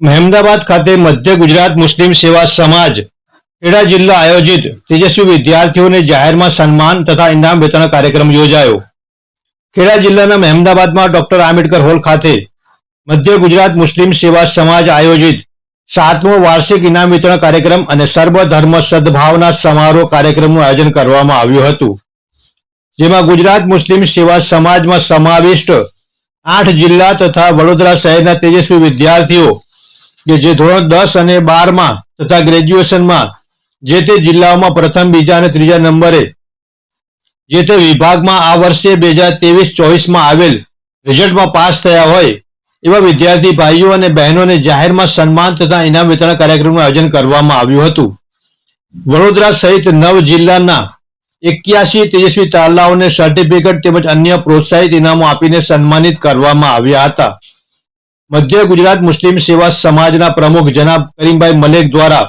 મહેમદાબાદ ખાતે મધ્ય ગુજરાત મુસ્લિમ સેવા સમાજ ખેડા જિલ્લા આયોજિત તેજસ્વી વિદ્યાર્થીઓને જાહેરમાં સન્માન તથા ઇનામ વિતરણ કાર્યક્રમ યોજાયો. ખેડા જિલ્લાના મહેમદાબાદમાં ડોક્ટર આંબેડકર હોલ ખાતે મધ્ય ગુજરાત મુસ્લિમ સેવા સમાજ આયોજિત સાતમો વાર્ષિક ઇનામ વિતરણ કાર્યક્રમ અને સર્વધર્મ સદભાવના સમારોહ કાર્યક્રમનું આયોજન કરવામાં આવ્યું હતું. જેમાં ગુજરાત મુસ્લિમ સેવા સમાજમાં સમાવિષ્ટ આઠ જિલ્લા તથા વડોદરા શહેરના તેજસ્વી વિદ્યાર્થીઓ કે જે ધોરણ દસ અને બારમાં તથા ગ્રેજ્યુએશનમાં જે તે જિલ્લાઓમાં પ્રથમ, બીજા અને ત્રીજા નંબરે જે તે વિભાગમાં આ વર્ષે બે હજાર ત્રેવીસ ચોવીસમાં આવેલ રિઝલ્ટમાં પાસ થયા હોય એવા વિદ્યાર્થી ભાઈઓ અને બહેનોને જાહેરમાં સન્માન તથા ઇનામ વિતરણ કાર્યક્રમનું આયોજન કરવામાં આવ્યું હતું. વડોદરા સહિત નવ જિલ્લાના એક્યાસી તેજસ્વી તાલાઓને સર્ટિફિકેટ તેમજ અન્ય પ્રોત્સાહિત ઇનામો આપીને સન્માનિત કરવામાં આવ્યા હતા. મધ્ય ગુજરાત મુસ્લિમ સેવા સમાજના પ્રમુખ જનાબ કરીમભાઈ મલેક દ્વારા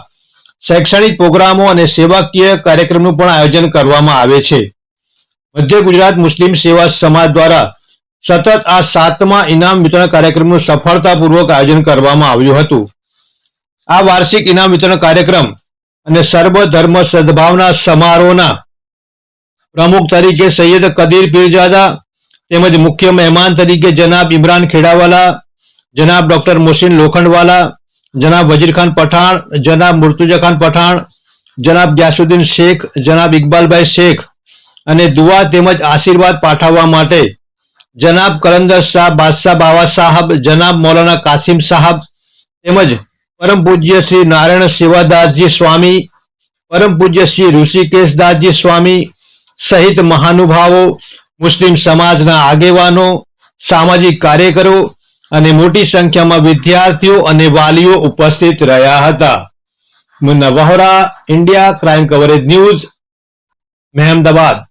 શૈક્ષણિક પ્રોગ્રામો અને સેવાકીય કાર્યક્રમનું પણ આયોજન કરવામાં આવે છે. મધ્ય ગુજરાત મુસ્લિમ સેવા સમાજ દ્વારા સતત આ સાતમા ઇનામ વિતરણ કાર્યક્રમનું સફળતાપૂર્વક આયોજન કરવામાં આવ્યું હતું. આ વાર્ષિક ઇનામ વિતરણ કાર્યક્રમ અને સર્વધર્મ સદભાવના સમારોહના પ્રમુખ તરીકે સૈયદ કદીર પીરજાદા તેમજ મુખ્ય મહેમાન તરીકે જનાબ ઇમરાન ખેડાવાલા જનાબ ડોક્ટર મોસીન લોખંડવાલા, જનાબ વજીરખાન પઠાણ, જનાબ મુર્તુજાખાન પઠાણ, જનાબ ગ્યાસુદ્દીન શેખ, જનાબ ઇકબાલભાઈ શેખ અને દુઆ તેમજ આશીર્વાદ પાઠવવા માટે જનાબ કલંદર શાહ, બાદશાહ બાવા સાહેબ, જનાબ મૌલાના કાસિમ સાહેબ તેમજ પરમ પૂજ્ય શ્રી નારાયણ સેવાદાસજી સ્વામી, પરમ પૂજ્ય શ્રી ઋષિકેશદાસજી સ્વામી સહિત મહાનુભાવો, મુસ્લિમ સમાજના આગેવાનો, સામાજિક કાર્યકરો અને મોટી સંખ્યામાં વિદ્યાર્થીઓ અને વાલીઓ ઉપસ્થિત રહ્યા હતા. Munna Vohra, India crime coverage news, Mehmedabad.